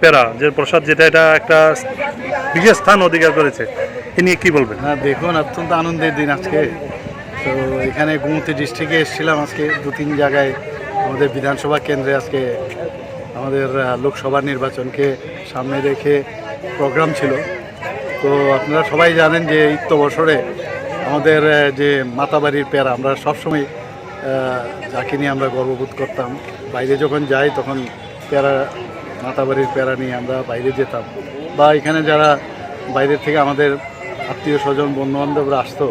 পেরা যে প্রসাদ যেটা এটা একটা বিশেষ স্থান অধিকার করেছে, এ নিয়ে কি বলবেন? হ্যাঁ দেখুন, অত্যন্ত আনন্দের দিন আজকে। তো এখানে গুমতি ডিস্ট্রিক্টে এসেছিলাম আজকে, দু তিন জায়গায় আমাদের বিধানসভা কেন্দ্রে আজকে আমাদের লোকসভা নির্বাচনকে সামনে রেখে প্রোগ্রাম ছিল। তো আপনারা সবাই জানেন যে ইত্য বছরে আমাদের যে মাতাবাড়ির পেয়ারা, আমরা সবসময় যাকে নিয়ে আমরা গর্ববোধ করতাম। বাইরে যখন যাই, তখন পেয়ারা মাতাবাড়ির পেয়ারা নিয়ে আমরা বাইরে যেতাম। বা এখানে যারা বাইরের থেকে আমাদের আত্মীয় স্বজন বন্ধু বান্ধবরা আসতো,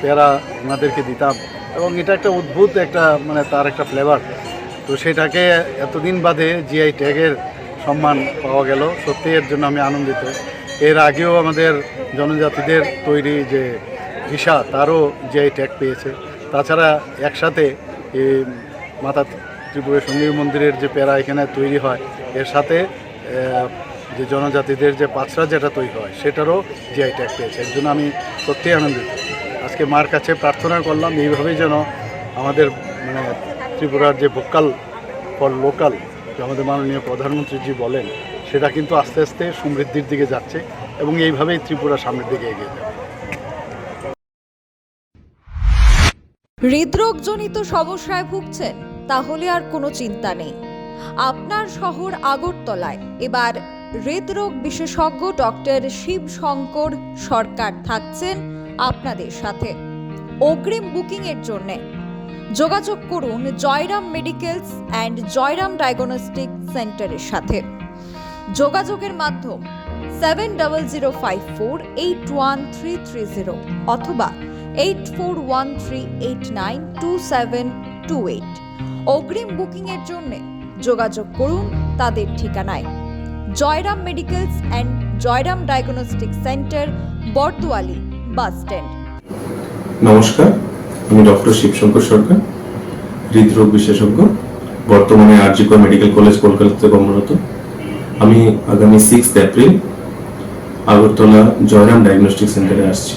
পেয়ারা ওনাদেরকে দিতাম। এবং এটা একটা অদ্ভুত একটা মানে তার একটা ফ্লেভার তো সেটাকে এতদিন বাদে জিআই ট্যাগের সম্মান পাওয়া গেল। সত্যি এর জন্য আমি আনন্দিত। এর আগেও আমাদের জনজাতিদের তৈরি যে ভিসা, তারও জিআই ট্যাগ পেয়েছে। তাছাড়া একসাথে এই মাতা ত্রিপুরা সন্দীপ মন্দিরের যে পেরা এখানে তৈরি হয়, এর সাথে যে জনজাতিদের যে পাঁচরা যেটা তৈরি হয়, সেটারও জিআই ট্যাগ পেয়েছে। এর জন্য আমি সত্যিই আনন্দিত। আজকে মার কাছে প্রার্থনা করলাম, এইভাবেই যেন আমাদের মানে ত্রিপুরার যে ভোকাল ফর লোকাল যে আমাদের মাননীয় প্রধানমন্ত্রীজি বলেন, সেটা কিন্তু আস্তে আস্তে সমৃদ্ধির দিকে যাচ্ছে এবং এইভাবেই ত্রিপুরা সামনের দিকে এগিয়ে যাবে। হৃদরোগজনিত সমস্যায় ভুগছেন তাহলে আর কোনো চিন্তা নেই। আপনার শহর আগরতলায়। এবার হৃদরোগ বিশেষজ্ঞ ডক্টর শিব শঙ্কর সরকার থাকছেন আপনাদের সাথে। অগ্রিম বুকিং এর জন্য যোগাযোগ করুন Jairam medicals and Jairam diagnostic সেন্টারের সাথে। যোগাযোগের মাধ্যম seven double zero five four eight one three three zero অথবা eight four one three eight nine two seven two eight. অগ্রিম বুকিংয়ের জন্য যোগাযোগ করুন তাদের ঠিকানায়। Jairam medicals and Jairam diagnostic centre Bardowali bus stand. নমস্কার, আমি ডক্টর শিবশঙ্কর সরকার, হৃদরোগ বিশেষজ্ঞ, বর্তমানে আরজিকর মেডিকেল কলেজ কলকাতাতে কর্মরত। আমি আগামী six April Agartala Jairam diagnostic সেন্টারে আসছি।